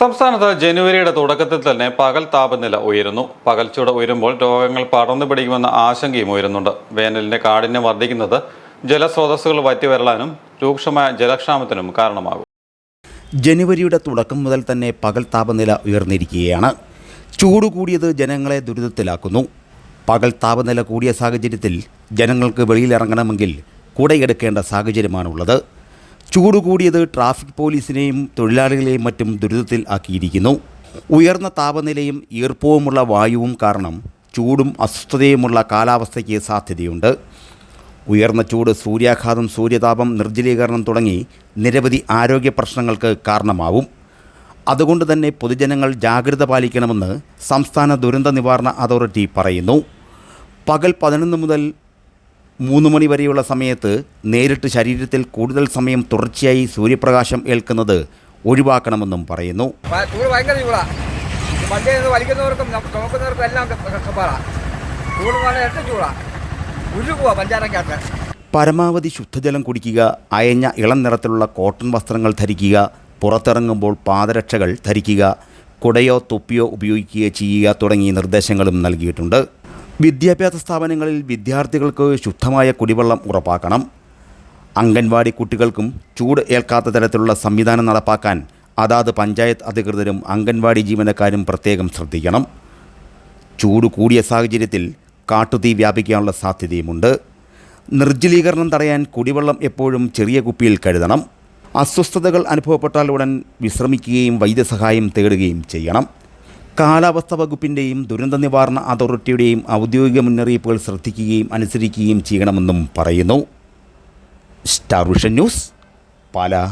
സംസ്ഥാനത്ത് ജനുവരിയുടെ തുടക്കത്തിൽ തന്നെ പകൽ താപനില ഉയരുന്നു. പകൽ ചൂട് ഉയരുമ്പോൾ രോഗങ്ങൾ പടർന്നു പിടിക്കുമെന്ന ആശങ്കയും ഉയരുന്നുണ്ട്. വേനലിന്റെ കാഠിന്യം വർദ്ധിക്കുന്നത് ജലസ്രോതസ്സുകൾ വറ്റിവരളാനും രൂക്ഷമായ ജലക്ഷാമത്തിനും കാരണമാകും. ജനുവരിയുടെ തുടക്കം മുതൽ തന്നെ പകൽ താപനില ഉയർന്നിരിക്കുകയാണ്. ചൂട് കൂടിയത് ജനങ്ങളെ ദുരിതത്തിലാക്കുന്നു. പകൽ താപനില കൂടിയ സാഹചര്യത്തിൽ ജനങ്ങൾക്ക് വെളിയിലിറങ്ങണമെങ്കിൽ കുടയെടുക്കേണ്ട സാഹചര്യമാണുള്ളത്. ചൂട് കൂടിയത് ട്രാഫിക് പോലീസിനെയും തൊഴിലാളികളെയും മറ്റും ദുരിതത്തിൽ ആക്കിയിരിക്കുന്നു. ഉയർന്ന താപനിലയും ഈർപ്പവുമുള്ള വായുവും കാരണം ചൂടും അസ്വസ്ഥതയുമുള്ള കാലാവസ്ഥയ്ക്ക് സാധ്യതയുണ്ട്. ഉയർന്ന ചൂട് സൂര്യാഘാതം സൂര്യതാപം നിർജലീകരണം തുടങ്ങി നിരവധി ആരോഗ്യ പ്രശ്നങ്ങൾക്ക് കാരണമാവും. അതുകൊണ്ട് തന്നെ പൊതുജനങ്ങൾ ജാഗ്രത പാലിക്കണമെന്ന് സംസ്ഥാന ദുരന്ത നിവാരണ അതോറിറ്റി പറയുന്നു. പകൽ പതിനൊന്ന് മുതൽ മൂന്ന് മണി വരെയുള്ള സമയത്ത് നേരിട്ട് ശരീരത്തിൽ കൂടുതൽ സമയം തുടർച്ചയായി സൂര്യപ്രകാശം ഏൽക്കുന്നത് ഒഴിവാക്കണമെന്നും പറയുന്നു. വലിക്കുന്നവർക്കും ചുമക്കുന്നവർക്കും എല്ലാം പരമാവധി ശുദ്ധജലം കുടിക്കുക അയഞ്ഞ ഇളം നിറത്തിലുള്ള കോട്ടൺ വസ്ത്രങ്ങൾ ധരിക്കുക പുറത്തിറങ്ങുമ്പോൾ പാദരക്ഷകൾ ധരിക്കുക കുടയോ തൊപ്പിയോ ഉപയോഗിക്കുകയോ ചെയ്യുക തുടങ്ങിയ നിർദ്ദേശങ്ങളും നൽകിയിട്ടുണ്ട്. വിദ്യാഭ്യാസ സ്ഥാപനങ്ങളിൽ വിദ്യാർത്ഥികൾക്ക് ശുദ്ധമായ കുടിവെള്ളം ഉറപ്പാക്കണം. അംഗൻവാടി കുട്ടികൾക്കും ചൂട് ഏൽക്കാത്ത തരത്തിലുള്ള സംവിധാനം നടപ്പാക്കാൻ അതാത് പഞ്ചായത്ത് അധികൃതരും അംഗൻവാടി ജീവനക്കാരും പ്രത്യേകം ശ്രദ്ധിക്കണം. ചൂട് കൂടിയ സാഹചര്യത്തിൽ കാട്ടുതീ വ്യാപിക്കാനുള്ള സാധ്യതയുമുണ്ട്. നിർജലീകരണം തടയാൻ കുടിവെള്ളം എപ്പോഴും ചെറിയ കുപ്പിയിൽ കരുതണം. അസ്വസ്ഥതകൾ അനുഭവപ്പെട്ടാൽ ഉടൻ വിശ്രമിക്കുകയും വൈദ്യസഹായം തേടുകയും ചെയ്യണം. കാലാവസ്ഥ വകുപ്പിന്റെയും ദുരന്ത നിവാരണ അതോറിറ്റിയുടെയും ഔദ്യോഗിക മുന്നറിയിപ്പുകൾ ശ്രദ്ധിക്കുകയും അനുസരിക്കുകയും ചെയ്യണമെന്നും പറയുന്നു. Star Vision News Pala.